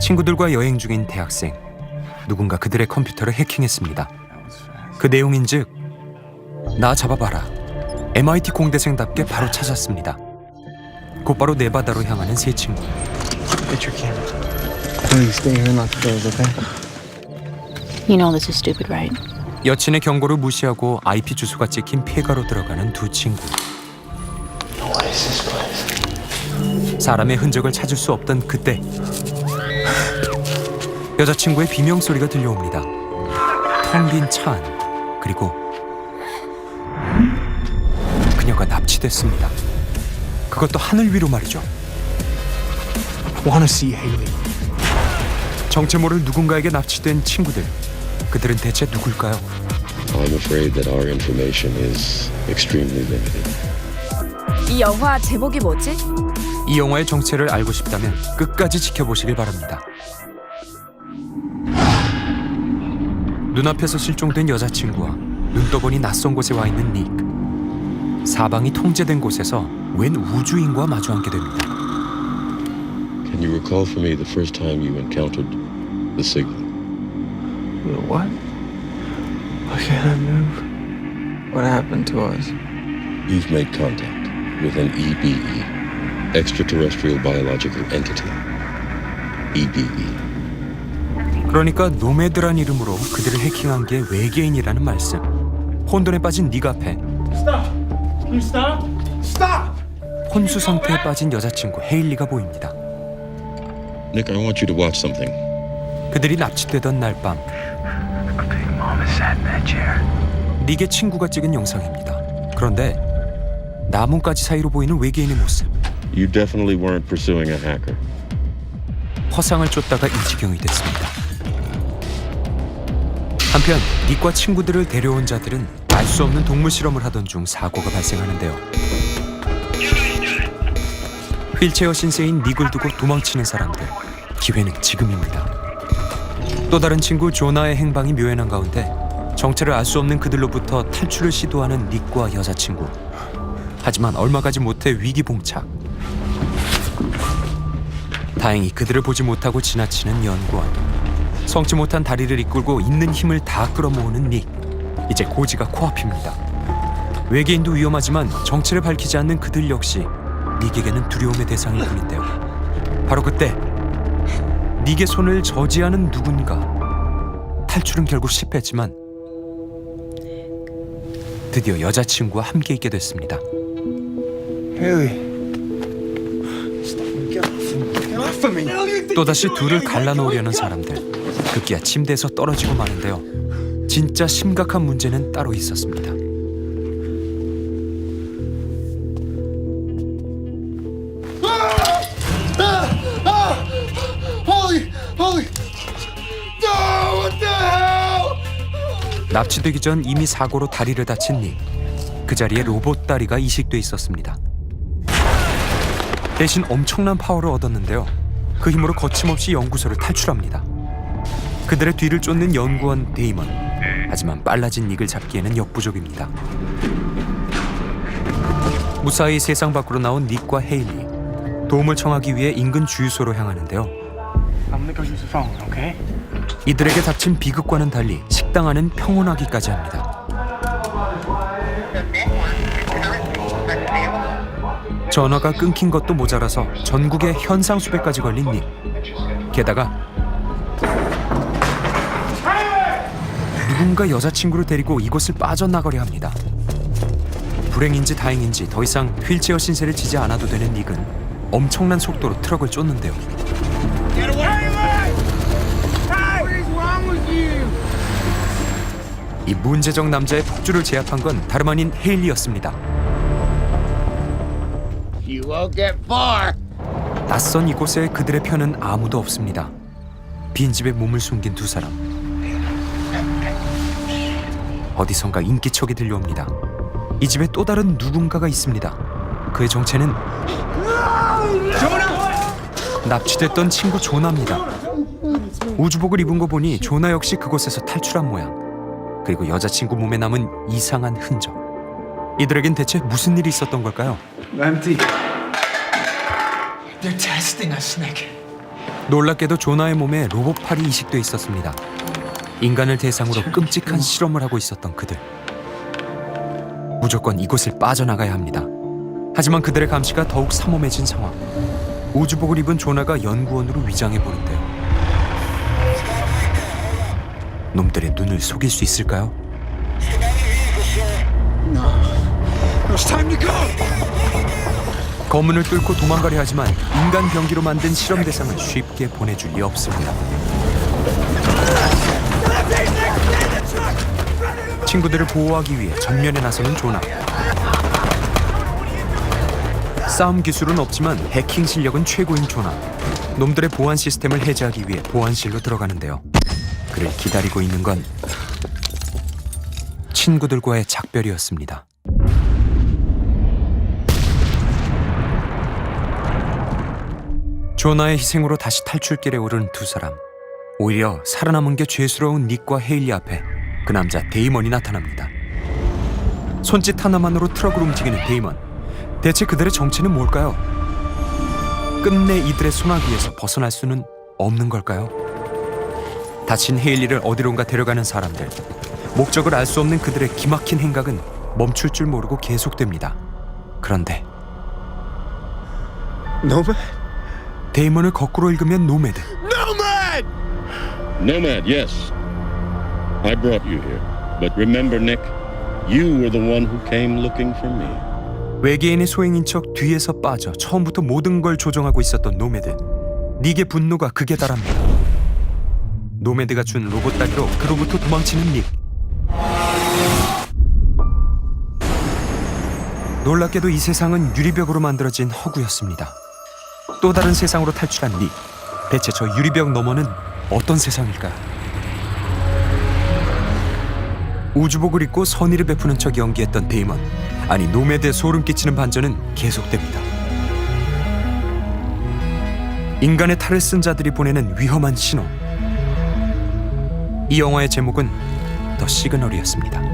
친구들과 여행 중인 대학생. 누군가 그들의 컴퓨터를 해킹했습니다. 그 내용인즉 나 잡아봐라. MIT 공대생답게 바로 찾았습니다. 곧바로 네바다로 향하는 세 친구. Get your camera. Please stay here the doors, okay? You know this is stupid, right? 여친의 경고를 무시하고 IP 주소가 찍힌 폐가로 들어가는 두 친구. What is this place? 사람의 흔적을 찾을 수 없던 그때 여자친구의 비명 소리가 들려옵니다. 텅 빈 차 안, 그리고 그녀가 납치됐습니다. 그것도 하늘 위로 말이죠. To see Haley. 정체 모를 누군가에게 납치된 친구들. 그들은 대체 누굴까요? I'm afraid that our information is extremely limited. 이 영화 제목이 뭐지? 이 영화의 정체를 알고 싶다면 끝까지 지켜보시길 바랍니다. 눈앞에서 실종된 여자친구와 눈 떠보니 낯선 곳에 와 있는 닉. 사방이 통제된 곳에서 웬 우주인과 마주 앉게 됩니다. Can you recall for me the first time you encountered the signal? The what? I can't move. What happened to us? You've made contact with an EBE, extraterrestrial biological entity. E EBE. 그러니까 노매드란 이름으로 그들을 해킹한 게 외계인이라는 말씀. 혼돈에 빠진 닉 앞에 Stop! Can you stop? Stop! 혼수 상태에 빠진 여자친구 헤일리가 보입니다. Nick, I want you to watch something. 그들이 납치되던 날밤 Big Mama sat in that chair. 닉의 친구가 찍은 영상입니다. 그런데 나뭇가지 사이로 보이는 외계인의 모습. You definitely weren't pursuing a hacker. 허상을 쫓다가 이 지경이 됐습니다. 한편 닉과 친구들을 데려온 자들은 알 수 없는 동물 실험을 하던 중 사고가 발생하는데요. 휠체어 신세인 닉을 두고 도망치는 사람들. 기회는 지금입니다. 또 다른 친구 조나의 행방이 묘연한 가운데 정체를 알 수 없는 그들로부터 탈출을 시도하는 닉과 여자친구. 하지만 얼마 가지 못해 위기 봉착. 다행히 그들을 보지 못하고 지나치는 연구원. 성치 못한 다리를 이끌고 있는 힘을 다 끌어모으는 닉. 이제 고지가 코앞입니다. 외계인도 위험하지만 정체를 밝히지 않는 그들 역시 닉에게는 두려움의 대상일 뿐인데요. 바로 그때 닉의 손을 저지하는 누군가. 탈출은 결국 실패했지만 드디어 여자친구와 함께 있게 됐습니다. Stop. 또다시 둘을 갈라놓으려는 사람들. 급기야 침대에서 떨어지고 마는데요. 진짜 심각한 문제는 따로 있었습니다? 납치되기 전 이미 사고로 다리를 다친 닉 그 자리에 로봇 다리가 이식돼 있었습니다. 대신 엄청난 파워를 얻었는데요 그 힘으로 거침없이 연구소를 탈출합니다. 그들의 뒤를 쫓는 연구원 데이먼. 하지만 빨라진 닉을 잡기에는 역부족입니다. 무사히 세상 밖으로 나온 닉과 헤일리. 도움을 청하기 위해 인근 주유소로 향하는데요? 이들에게 닥친 비극과는 달리 식당 안은 평온하기까지 합니다. 전화가 끊긴 것도 모자라서 전국에 현상 수배까지 걸린 닉. 게다가 누군가 여자친구를 데리고 이곳을 빠져나가려 합니다. 불행인지 다행인지 더 이상 휠체어 신세를 지지 않아도 되는 닉은 엄청난 속도로 트럭을 쫓는데요. 이 문제적 남자의 폭주를 제압한 건 다름 아닌 헤일리였습니다. Won't get far. 낯선 이곳에 그들의 편은 아무도 없습니다. 빈집에 몸을 숨긴 두 사람. 어디선가 인기척이 들려옵니다. 이 집에 또 다른 누군가가 있습니다. 그의 정체는 납치됐던 친구 조나입니다. 우주복을 입은 거 보니 조나 역시 그곳에서 탈출한 모양. 그리고 여자친구 몸에 남은 이상한 흔적. 이들에겐 대체 무슨 일이 있었던 걸까요? Empty. They're testing us, Nick. 놀랍게도 조나의 몸에 로봇팔이 이식돼 있었습니다. 인간을 대상으로 끔찍한 실험을 하고 있었던 그들. 무조건 이곳을 빠져나가야 합니다. 하지만 그들의 감시가 더욱 삼엄해진 상황. 우주복을 입은 조나가 연구원으로 위장해 보는데요. 놈들의 눈을 속일 수 있을까요? It's time to go! 검문을 뚫고 도망가려 하지만 인간 병기로 만든 실험 대상을 쉽게 보내줄 리 없습니다. 친구들을 보호하기 위해 전면에 나서는 조나. 싸움 기술은 없지만 해킹 실력은 최고인 조나. 놈들의 보안 시스템을 해제하기 위해 보안실로 들어가는데요. 그를 기다리고 있는 건 친구들과의 작별이었습니다. 조나의 희생으로 다시 탈출길에 오른 두 사람. 오히려 살아남은 게 죄스러운 닉과 헤일리 앞에 그 남자 데이먼이 나타납니다. 손짓 하나만으로 트럭을 움직이는 데이먼. 대체 그들의 정체는 뭘까요? 끝내 이들의 소나기에서 벗어날 수는 없는 걸까요? 다친 헤일리를 어디론가 데려가는 사람들. 목적을 알 수 없는 그들의 기막힌 행각은 멈출 줄 모르고 계속됩니다. 그런데 Nomad? 데이먼을 거꾸로 읽으면 노매드. Nomad! Nomad, yes. I brought you here. But remember, Nick, you were the one who came looking for me. 외계인의 소행인 척 뒤에서 빠져 처음부터 모든 걸 조정하고 있었던 노매드. 닉의 분노가 극에 달합니다. 노매드가 준 로봇 다리로 그로부터 도망치는 닉. 놀랍게도 이 세상은 유리벽으로 만들어진 허구였습니다. 또 다른 세상으로 탈출한 닉. 대체 저 유리벽 너머는 어떤 세상일까요? 우주복을 입고 선의를 베푸는 척 연기했던 데이먼. 아니 노매드의 소름 끼치는 반전은 계속됩니다. 인간의 탈을 쓴 자들이 보내는 위험한 신호. 이 영화의 제목은 더 시그널이었습니다.